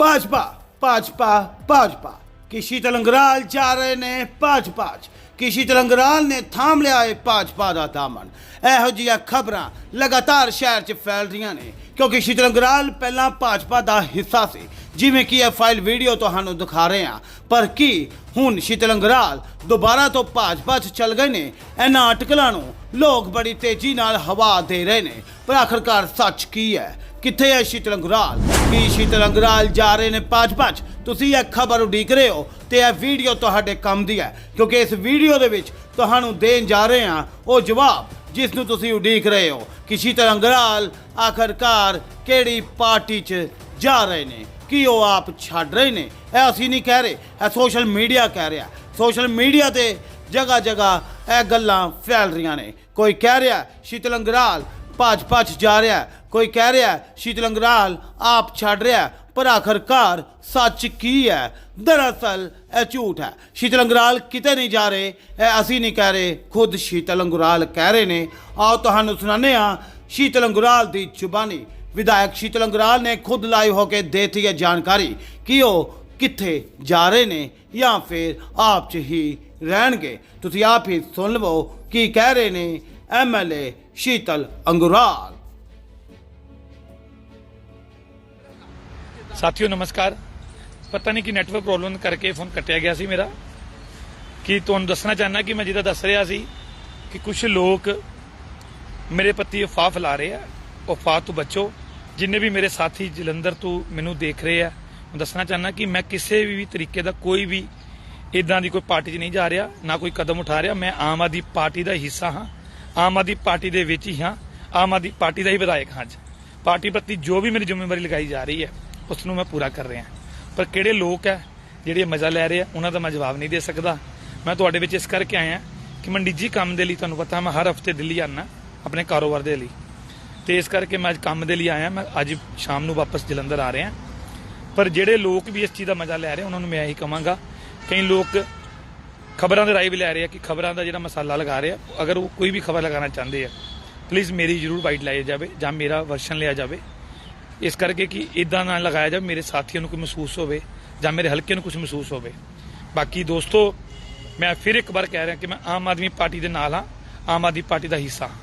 ਭਾਜਪਾ ਭਾਜਪਾ ਭਾਜਪਾ ਕਿਸ਼ੀ ਤਲੰਗਰਾਲ ਜਾ ਰਹੇ ਨੇ ਭਾਜਪਾ ਭਾਜ ਕਿਸ਼ੀ ਤਲੰਗਰਾਲ ਨੇ ਥਾਮ ਲਿਆ ਹੈ ਭਾਜਪਾ ਦਾ ਦਾਮਨ ਇਹੋ ਜਿਹੀਆਂ ਖਬਰਾਂ ਲਗਾਤਾਰ ਸ਼ਹਿਰ 'ਚ ਫੈਲ ਰਹੀਆਂ ਨੇ ਕਿਉਂਕਿ ਸ਼ੀਤਲ ਅੰਗਰਾਲ ਪਹਿਲਾਂ ਭਾਜਪਾ ਦਾ ਹਿੱਸਾ ਸੀ। ਜਿਵੇਂ ਕਿ ਇਹ ਫਾਈਲ ਵੀਡੀਓ ਤੁਹਾਨੂੰ ਦਿਖਾ ਰਹੇ ਹਾਂ। ਪਰ ਕੀ ਹੁਣ ਸ਼ੀਤਲੰਗਰਾਲ ਦੁਬਾਰਾ ਤੋਂ ਭਾਜਪਾ 'ਚ ਚੱਲ ਗਏ ਨੇ? ਇਹਨਾਂ ਅਟਕਲਾਂ ਨੂੰ ਲੋਕ ਬੜੀ ਤੇਜ਼ੀ ਨਾਲ ਹਵਾ ਦੇ ਰਹੇ ਨੇ। ਪਰ ਆਖਰਕਾਰ ਸੱਚ ਕੀ ਹੈ? ਕਿੱਥੇ ਹੈ ਸ਼ੀਤਲੰਗਰਾਲ ਕੀ ਸ਼ੀਤਲੰਗਰਾਲ ਜਾ ਰਹੇ ਨੇ ਭਾਜਪਾ 'ਚ? ਤੁਸੀਂ ਇਹ ਖਬਰ ਉਡੀਕ ਰਹੇ ਹੋ ਤੇ ਇਹ ਵੀਡੀਓ ਤੁਹਾਡੇ ਕੰਮ ਦੀ ਹੈ। ਕਿਉਂਕਿ ਇਸ ਵੀਡੀਓ ਦੇ ਵਿੱਚ ਤੁਹਾਨੂੰ ਦੇਣ ਜਾ ਰਹੇ ਹਾਂ। ਉਹ ਜਵਾਬ ਜਿਸ ਨੂੰ ਤੁਸੀਂ ਉਡੀਕ ਰਹੇ ਹੋ। ਕਿ ਸ਼ੀਤਲ ਅੰਗਰਾਲ ਆਖਰਕਾਰ ਕਿਹੜੀ ਪਾਰਟੀ 'ਚ ਜਾ ਰਹੇ ਨੇ? ਕੀ ਉਹ ਆਪ ਛੱਡ ਰਹੇ ਨੇ? ਇਹ ਅਸੀਂ ਨਹੀਂ ਕਹਿ ਰਹੇ, ਇਹ ਸੋਸ਼ਲ ਮੀਡੀਆ ਕਹਿ ਰਿਹਾ। ਸੋਸ਼ਲ ਮੀਡੀਆ ਤੇ ਜਗ੍ਹਾ ਜਗ੍ਹਾ ਇਹ ਗੱਲਾਂ ਫੈਲ ਰਹੀਆਂ ਨੇ। ਕੋਈ ਕਹਿ ਰਿਹਾ, ਸ਼ੀਤਲ ਅੰਗਰਾਲ ਭਾਜਪਾ 'ਚ ਜਾ ਰਿਹਾ। ਕੋਈ ਕਹਿ ਰਿਹਾ, ਸ਼ੀਤਲ ਅੰਗਰਾਲ ਆਪ ਛੱਡ ਰਿਹਾ। ਪਰ ਆਖਰਕਾਰ ਸੱਚ ਕੀ ਹੈ? ਦਰਅਸਲ ਇਹ ਝੂਠ ਹੈ। ਸ਼ੀਤਲ ਅੰਗਰਾਲ ਕਿਤੇ ਨਹੀਂ ਜਾ ਰਹੇ। ਇਹ ਅਸੀਂ ਨਹੀਂ ਕਹਿ ਰਹੇ। ਖੁਦ ਸ਼ੀਤਲ ਅੰਗਰਾਲ ਕਹਿ ਰਹੇ ਨੇ। ਆਓ ਤੁਹਾਨੂੰ ਸੁਣਾਉਂਦੇ ਹਾਂ ਸ਼ੀਤਲ ਅੰਗਰਾਲ ਦੀ ਜ਼ੁਬਾਨੀ। ਵਿਧਾਇਕ ਸ਼ੀਤਲ ਅੰਗਰਾਲ ਨੇ ਖੁਦ ਲਾਈਵ ਹੋ ਕੇ ਦੇਤੀ ਹੈ ਜਾਣਕਾਰੀ। ਕਿ ਉਹ ਕਿੱਥੇ ਜਾ ਰਹੇ ਨੇ ਜਾਂ ਫਿਰ ਆਪ ਚ ਹੀ ਰਹਿਣਗੇ? ਤੁਸੀਂ ਆਪ ਹੀ ਸੁਣ ਲਵੋ ਕੀ ਕਹਿ ਰਹੇ ਨੇ ਐਮਐਲਏ ਸ਼ੀਤਲ ਅੰਗਰਾਲ। ਸਾਥੀਓ, ਨਮਸਕਾਰ। ਪਤਾ ਨਹੀਂ ਕਿ ਨੈਟਵਰਕ ਪ੍ਰੋਬਲਮ ਕਰਕੇ ਫੋਨ ਕੱਟਿਆ ਗਿਆ ਸੀ ਮੇਰਾ। ਕਿ ਤੁਹਾਨੂੰ ਦੱਸਣਾ ਚਾਹਨਾ ਕਿ ਮੈਂ ਜਿਹਦਾ ਦੱਸ ਰਿਹਾ ਸੀ ਕਿ ਕੁਝ ਲੋਕ ਮੇਰੇ ਪ੍ਰਤੀ ਅਫਵਾਹ ਫੈਲਾ ਰਹੇ ਆ ਅਫਵਾਹ ਤੋਂ ਬਚੋ। ਜਿੰਨੇ ਵੀ ਮੇਰੇ ਸਾਥੀ ਜਲੰਧਰ ਤੋਂ ਮੈਨੂੰ ਦੇਖ ਰਹੇ ਆ, ਮੈਂ ਦੱਸਣਾ ਚਾਹਨਾ ਕਿ ਮੈਂ ਕਿਸੇ ਵੀ ਤਰੀਕੇ ਦਾ ਕੋਈ ਵੀ ਇਦਾਂ ਦੀ ਕੋਈ ਪਾਰਟੀ 'ਚ ਨਹੀਂ ਜਾ ਰਿਹਾ, ਨਾ ਕੋਈ ਕਦਮ ਉਠਾ ਰਿਹਾ। ਮੈਂ ਆਮ ਆਦਮੀ ਪਾਰਟੀ ਦਾ ਹਿੱਸਾ ਹਾਂ। ਆਮ ਆਦਮੀ ਪਾਰਟੀ ਦੇ ਵਿੱਚ ਹੀ ਹਾਂ। ਆਮ ਆਦਮੀ ਪਾਰਟੀ ਦਾ ਹੀ ਵਿਧਾਇਕ ਹਾਂ ਅੱਜ। ਪਾਰਟੀ ਪ੍ਰਤੀ ਜੋ ਵੀ ਮੇਰੀ ਜ਼ਿੰਮੇਵਾਰੀ ਲਗਾਈ ਜਾ ਰਹੀ ਹੈ ਉਸ ਨੂੰ ਮੈਂ ਪੂਰਾ ਕਰ ਰਿਹਾ। ਪਰ ਕਿਹੜੇ ਲੋਕ ਹੈ ਜਿਹੜੇ ਮਜ਼ਾ ਲੈ ਰਹੇ ਆ, ਉਹਨਾਂ ਦਾ ਮੈਂ ਜਵਾਬ ਨਹੀਂ ਦੇ ਸਕਦਾ। ਮੈਂ ਤੁਹਾਡੇ ਵਿੱਚ ਇਸ ਕਰਕੇ ਆਇਆ ਕਿ ਮੈਂ ਨਿੱਜੀ ਕੰਮ ਦੇ ਲਈ ਤੁਹਾਨੂੰ ਪਤਾ, ਮੈਂ ਹਰ ਹਫ਼ਤੇ ਦਿੱਲੀ ਆਉਣਾ ਆਪਣੇ ਕਾਰੋਬਾਰ ਦੇ ਲਈ। ਤੇ ਇਸ ਕਰਕੇ ਮੈਂ ਅੱਜ ਕੰਮ ਦੇ ਲਈ ਆਇਆ, ਮੈਂ ਅੱਜ ਸ਼ਾਮ ਨੂੰ ਵਾਪਸ ਜਲੰਧਰ ਆ ਰਿਹਾ। ਪਰ ਜਿਹੜੇ ਲੋਕ ਵੀ ਇਸ ਚੀਜ਼ ਦਾ ਮਜ਼ਾ ਲੈ ਰਹੇ, ਉਹਨਾਂ ਨੂੰ ਮੈਂ ਇਹੀ ਕਹਾਂਗਾ, ਕਈ ਲੋਕ ਖਬਰਾਂ ਦੇ ਰਾਈ ਵੀ ਲੈ ਰਹੇ ਆ ਕਿ ਖਬਰਾਂ ਦਾ ਜਿਹੜਾ ਮਸਾਲਾ ਲਗਾ ਰਹੇ ਆ, ਅਗਰ ਉਹ ਕੋਈ ਵੀ ਖਬਰ ਲਗਾਉਣਾ ਚਾਹੁੰਦੇ ਆ ਪਲੀਜ਼ ਮੇਰੀ ਜ਼ਰੂਰ ਬਾਈਟ ਲਾਈ ਜਾਵੇ ਜਾਂ ਮੇਰਾ ਵਰਸ਼ਨ ਲਿਆ ਜਾਵੇ। ਇਸ ਕਰਕੇ ਕਿ ਇਦਾਂ ਨਾ ਲਗਾਇਆ ਜਾਵੇ, ਮੇਰੇ ਸਾਥੀਆਂ ਨੂੰ ਕੋਈ ਮਹਿਸੂਸ ਹੋਵੇ ਜਾਂ ਮੇਰੇ ਹਲਕੇ ਨੂੰ ਕੁਝ ਮਹਿਸੂਸ ਹੋਵੇ। ਬਾਕੀ ਦੋਸਤੋ, ਮੈਂ ਫਿਰ ਇੱਕ ਵਾਰ ਕਹਿ ਰਿਹਾ ਕਿ ਮੈਂ ਆਮ ਆਦਮੀ ਪਾਰਟੀ ਦੇ ਨਾਲ ਹਾਂ, ਆਮ ਆਦਮੀ ਪਾਰਟੀ ਦਾ ਹਿੱਸਾ ਹਾਂ।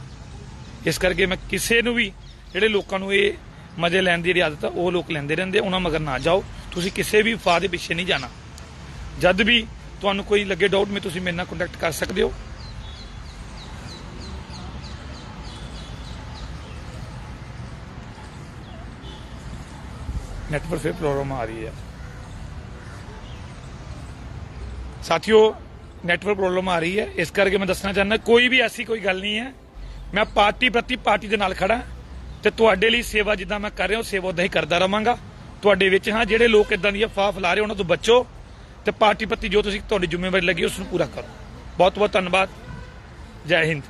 ਇਸ ਕਰਕੇ ਮੈਂ ਕਿਸੇ ਨੂੰ ਵੀ ਜਿਹੜੇ ਲੋਕਾਂ ਨੂੰ ਇਹ ਮਜ਼ੇ ਲੈਣ ਦੀ ਜਿਹੜੀ ਆਦਤ ਆ, ਉਹ ਲੋਕ ਲੈਂਦੇ ਰਹਿੰਦੇ ਉਹਨਾਂ ਮਗਰ ਨਾ ਜਾਓ। ਤੁਸੀਂ ਕਿਸੇ ਵੀ ਫਾਹ ਦੇ ਪਿੱਛੇ ਨਹੀਂ ਜਾਣਾ। ਜਦ ਵੀ ਤੁਹਾਨੂੰ ਕੋਈ ਲੱਗੇ ਡਾਊਟ ਮੈਂ ਤੁਸੀਂ ਮੇਰੇ ਨਾਲ ਕੰਟੈਕਟ ਕਰ ਸਕਦੇ ਹੋ। ਨੈਟਵਰਕ ਫਿਰ ਪ੍ਰੋਬਲਮ ਆ ਰਹੀ ਹੈ। ਸਾਥੀਓ, ਨੈਟਵਰਕ ਪ੍ਰੋਬਲਮ ਆ ਰਹੀ ਹੈ। ਇਸ ਕਰਕੇ ਮੈਂ ਦੱਸਣਾ ਚਾਹੁੰਦਾ, ਕੋਈ ਵੀ ਐਸੀ ਕੋਈ ਗੱਲ ਨਹੀਂ ਹੈ। ਮੈਂ ਪਾਰਟੀ ਪ੍ਰਤੀ ਪਾਰਟੀ ਦੇ ਨਾਲ ਖੜਾ ਤੇ ਤੁਹਾਡੇ ਲਈ ਸੇਵਾ ਜਿੱਦਾਂ ਮੈਂ ਕਰ ਰਿਹਾ ਹਾਂ, ਸੇਵਾ ਉਦਾਂ ਹੀ ਕਰਦਾ ਰਵਾਂਗਾ। ਤੁਹਾਡੇ ਵਿੱਚ ਹਾਂ, ਜਿਹੜੇ ਲੋਕ ਇਦਾਂ ਦੀ ਅਫਵਾਹ ਫੈਲਾ ਰਹੇ ਉਹਨਾਂ ਤੋਂ ਬਚੋ ਤੇ ਪਾਰਟੀ ਪ੍ਰਤੀ ਜੋ ਤੁਸੀਂ ਤੁਹਾਡੀ ਜ਼ਿੰਮੇਵਾਰੀ ਲੱਗੀ ਉਸ ਨੂੰ ਪੂਰਾ ਕਰੋ। ਬਹੁਤ ਬਹੁਤ ਧੰਨਵਾਦ। ਜੈ ਹਿੰਦ।